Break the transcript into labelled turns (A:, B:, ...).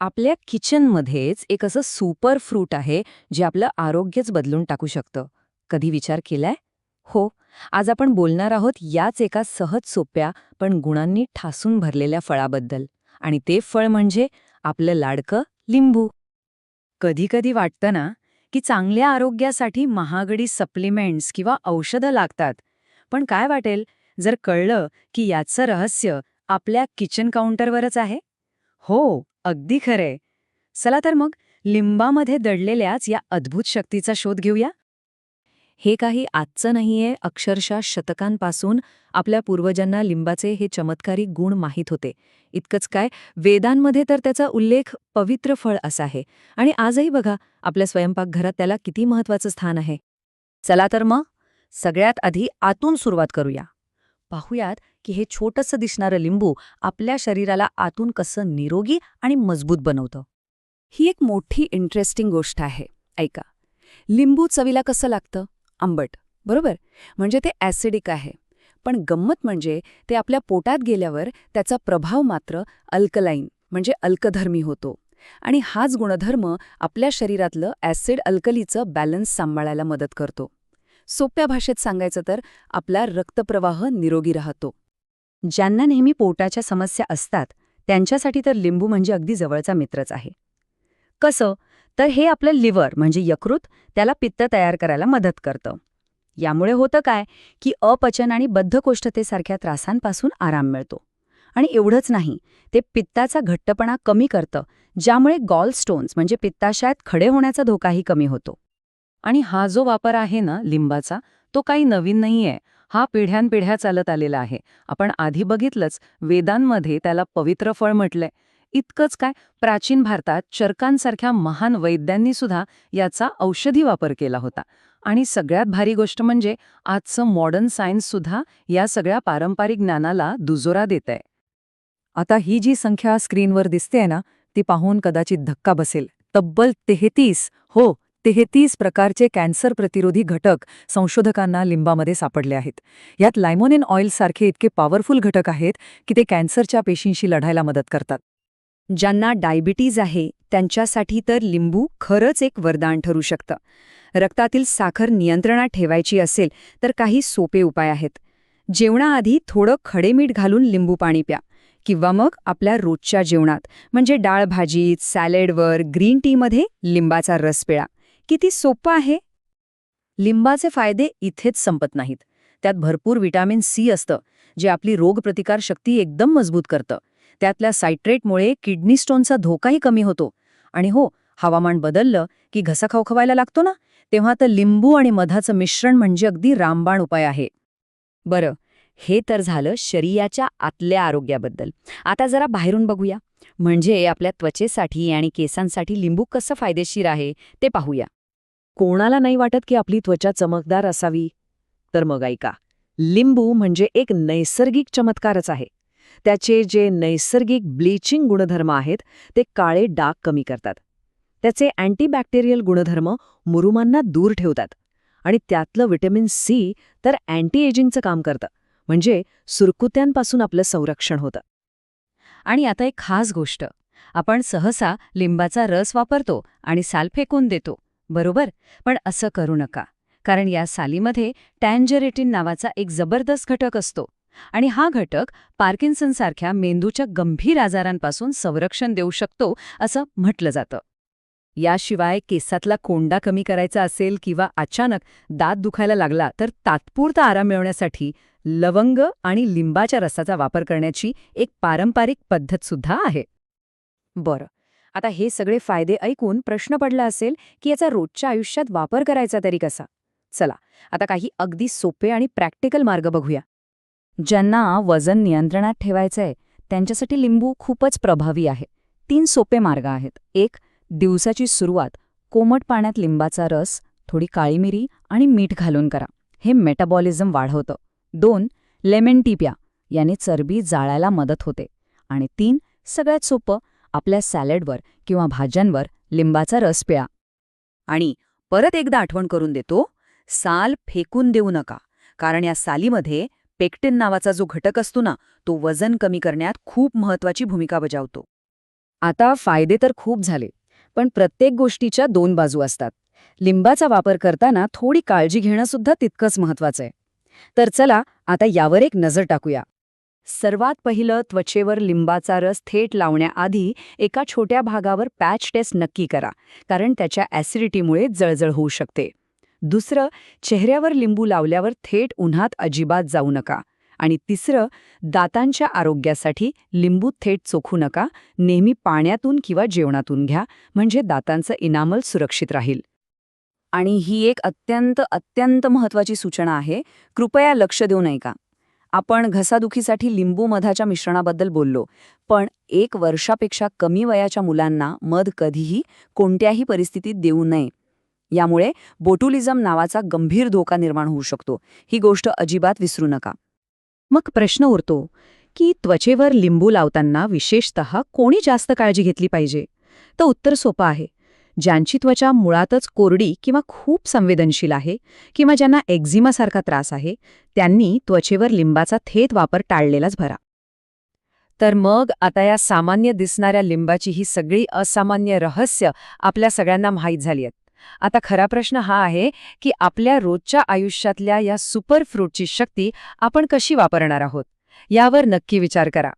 A: आपल्या किचनमध्येच एक असं सुपर फ्रूट आहे जे आपलं आरोग्यच बदलून टाकू शकतं. कधी विचार केलाय? हो. आज आपण बोलणार आहोत याच एका सहज सोप्या पण गुणांनी ठासून भरलेल्या फळाबद्दल. आणि ते फळ म्हणजे आपलं लाडकं लिंबू. कधीकधी वाटतं ना की चांगल्या आरोग्यासाठी महागडी सप्लिमेंट्स किंवा औषधं लागतात. पण काय वाटेल जर कळलं की याचं रहस्य आपल्या किचन काउंटरवरच आहे? हो. अगदी खरे चला तर मग लिंबामध्ये दडलेल्याच या अद्भुत शक्तीचा शोध घेऊया. हे काही आजचं नाहीये अक्षरशः शतकांपासून आपल्या पूर्वजांना लिंबाचे हे चमत्कारी गुण माहीत होते. इतकंच काय वेदांमध्ये तर त्याचा उल्लेख पवित्र फळ असा आहे. आणि आजही बघा आपल्या स्वयंपाकघरात त्याला किती महत्वाचं स्थान आहे. चला तर मग सगळ्यात आधी आतून सुरुवात करूया. पाहूयात की हे छोटंसं दिसणारं लिंबू आपल्या शरीराला आतून कसं निरोगी आणि मजबूत बनवतं.
B: ही एक मोठी इंटरेस्टिंग गोष्ट आहे. ऐका. लिंबू चवीला कसं लागतं? आंबट. बरोबर? म्हणजे ते ॲसिडिक आहे. पण गंमत म्हणजे ते आपल्या पोटात गेल्यावर त्याचा प्रभाव मात्र अल्कलाईन म्हणजे अल्कधर्मी होतो. आणि हाच गुणधर्म आपल्या शरीरातलं ॲसिड अल्कलीचं बॅलन्स सांभाळायला मदत करतो. सोप्या भाषेत सांगायचं तर आपला रक्तप्रवाह निरोगी राहतो.
A: ज्यांना नेहमी पोटाच्या समस्या असतात त्यांच्यासाठी तर लिंबू म्हणजे अगदी जवळचा मित्रच आहे. कसं? तर हे आपलं लिव्हर म्हणजे यकृत त्याला पित्त तयार करायला मदत करतं. यामुळे होतं काय? की अपचन आणि बद्धकोष्ठतेसारख्या त्रासांपासून आराम मिळतो. आणि एवढंच नाही ते पित्ताचा घट्टपणा कमी करतं ज्यामुळे गॉल स्टोन्स म्हणजे पित्ताशयात खडे होण्याचा धोकाही कमी होतो. आणि हा जो वापर आहे ना लिंबाचा तो काही नवीन नाहीये. हा पिढ्यानपिढ्या चालत आलेला आहे. आपण आधी बघितलंच वेदांमध्ये त्याला पवित्र फळ म्हटलंय. इतकंच काय प्राचीन भारतात चरकांसारख्या महान वैद्यांनी सुद्धा याचा औषधी वापर केला होता. आणि सगळ्यात भारी गोष्ट म्हणजे आजचं मॉडर्न सायन्स सुद्धा या सगळ्या पारंपरिक ज्ञानाला दुजोरा देत आहे आता ही जी संख्या स्क्रीनवर दिसतेय ना ती पाहून कदाचित धक्का बसेल. तब्बल तेहतीस हो तेहतीस प्रकारचे कॅन्सर प्रतिरोधी घटक संशोधकांना लिंबामध्ये सापडले आहेत. यात लायमोनिन ऑइलसारखे इतके पॉवरफुल घटक आहेत की ते कॅन्सरच्या पेशींशी लढायला मदत करतात.
B: ज्यांना डायबिटीज आहे त्यांच्यासाठी तर लिंबू खरंच एक वरदान ठरू शकतं. रक्तातील साखर नियंत्रणात ठेवायची असेल तर काही सोपे उपाय आहेत. जेवणाआधी थोडं खडे मीठ घालून लिंबू पाणी प्या. किंवा मग आपल्या रोजच्या जेवणात म्हणजे डाळ भाजीत सॅलेडवर ग्रीन टीमध्ये लिंबाचा रस पिळा. किती सोपं आहे?
A: लिंबाचे फायदे इथेच संपत नाहीत. त्यात भरपूर विटॅमिन सी असतं जे आपली रोगप्रतिकार शक्ती एकदम मजबूत करतं. त्यातल्या सायट्रेटमुळे किडनी स्टोनचा धोकाही कमी होतो. आणि हो हवामान बदललं की घसा खवखवायला लागतो ना? तेव्हा तर लिंबू आणि मधाचं मिश्रण म्हणजे अगदी रामबाण उपाय आहे.
B: बरं हे तर झालं शरीराच्या आतल्या आरोग्याबद्दल. आता जरा बाहेरून बघूया. म्हणजे आपल्या त्वचेसाठी आणि केसांसाठी लिंबू कसं फायदेशीर आहे ते पाहूया.
A: कोणाला नाही वाटत की आपली त्वचा चमकदार असावी? तर मग ऐका लिंबू म्हणजे एक नैसर्गिक चमत्कारच आहे. त्याचे जे नैसर्गिक ब्लीचिंग गुणधर्म आहेत ते काळे डाग कमी करतात. त्याचे अँटीबॅक्टेरियल गुणधर्म मुरुमांना दूर ठेवतात. आणि त्यातलं व्हिटॅमिन सी तर अँटी एजिंगचं काम करतं म्हणजे सुरकुत्यांपासून आपलं संरक्षण होतं. आणि आता एक खास गोष्ट आपण सहसा लिंबाचा रस वापरतो आणि साल फेकून देतो. बरोबर. पण असं करू नका. कारण या सालीमध्ये टँजेरेटिन नावाचा एक जबरदस्त घटक असतो. आणि हा घटक पार्किन्सनसारख्या मेंदूच्या गंभीर आजारांपासून संरक्षण देऊ शकतो असं म्हटलं जातं. याशिवाय केसातला कोंडा कमी करायचा असेल किंवा अचानक दात दुखायला लागला तर तात्पुरता आराम मिळवण्यासाठी लवंग आणि लिंबाच्या रसाचा वापर करण्याची एक पारंपरिक पद्धतसुद्धा आहे. बरं. आता हे सगळे फायदे ऐकून प्रश्न पडला असेल की याचा रोजच्या आयुष्यात वापर करायचा तरी कसा? चला आता काही अगदी सोपे आणि प्रॅक्टिकल मार्ग बघूया. ज्यांना वजन नियंत्रणात ठेवायचंय त्यांच्यासाठी लिंबू खूपच प्रभावी आहे. तीन सोपे मार्ग आहेत. एक दिवसाची सुरुवात. कोमट पाण्यात लिंबाचा रस थोडी काळी मिरी आणि मीठ घालून करा. हे मेटाबॉलिझम वाढवतं. दोन लेमन टी प्या याने चरबी जाळायला मदत होते. आणि तीन सगळ्यात सोपं आपल्या सॅलडवर किंवा भाज्यांवर लिंबाचा रस प्या. आणि परत एकदा आठवण करून देतो साल फेकून देऊ नका कारण या सालीमध्ये पेक्टिन नावाचा जो घटक असतो ना तो वजन कमी करण्यात खूप महत्वाची भूमिका बजावतो.
B: आता फायदे तर खूप झाले पण प्रत्येक गोष्टीच्या दोन बाजू असतात. लिंबाचा वापर करताना थोडी काळजी घेणं सुद्धा तितकंच महत्वाचं आहे. तर चला आता यावर एक नजर टाकूया. सर्वात पहिलं त्वचेवर लिंबाचा रस थेट लावण्याआधी एका छोट्या भागावर पॅच टेस्ट नक्की करा कारण त्याच्या ॲसिडिटीमुळे जळजळ होऊ शकते. दुसरं चेहऱ्यावर लिंबू लावल्यावर थेट उन्हात अजिबात जाऊ नका. आणि तिसरं दातांच्या आरोग्यासाठी लिंबू थेट चोखू नका नेहमी पाण्यातून किंवा जेवणातून घ्या म्हणजे दातांचं इनामल सुरक्षित राहील. आणि ही एक अत्यंत अत्यंत महत्त्वाची सूचना आहे. कृपया लक्ष देऊ नये का आपण घसादुखीसाठी लिंबू मधाच्या मिश्रणाबद्दल बोललो पण एक वर्षापेक्षा कमी वयाच्या मुलांना मध कधीही कोणत्याही परिस्थितीत देऊ नये. यामुळे बोटुलिझम नावाचा गंभीर धोका निर्माण होऊ शकतो. ही गोष्ट अजिबात विसरू नका.
A: मग प्रश्न उरतो की त्वचेवर लिंबू लावताना विशेषतः कोणी जास्त काळजी घेतली पाहिजे? तर उत्तर सोपं आहे. ज्यांची त्वचा मुळातच कोरडी किंवा खूप संवेदनशील आहे किंवा ज्यांना एक्झिमासारखा त्रास आहे त्यांनी त्वचेवर लिंबाचा थेट वापर टाळलेलाच भरा. तर मग आता या सामान्य दिसणाऱ्या लिंबाची ही सगळी असामान्य रहस्य आपल्या सगळ्यांना माहीत झाली आहेत. आता खरा प्रश्न हा आहे की आपल्या रोजच्या आयुष्यातल्या या सुपर फ्रूटची शक्ती आपण कशी वापरणार आहोत? यावर नक्की विचार करा.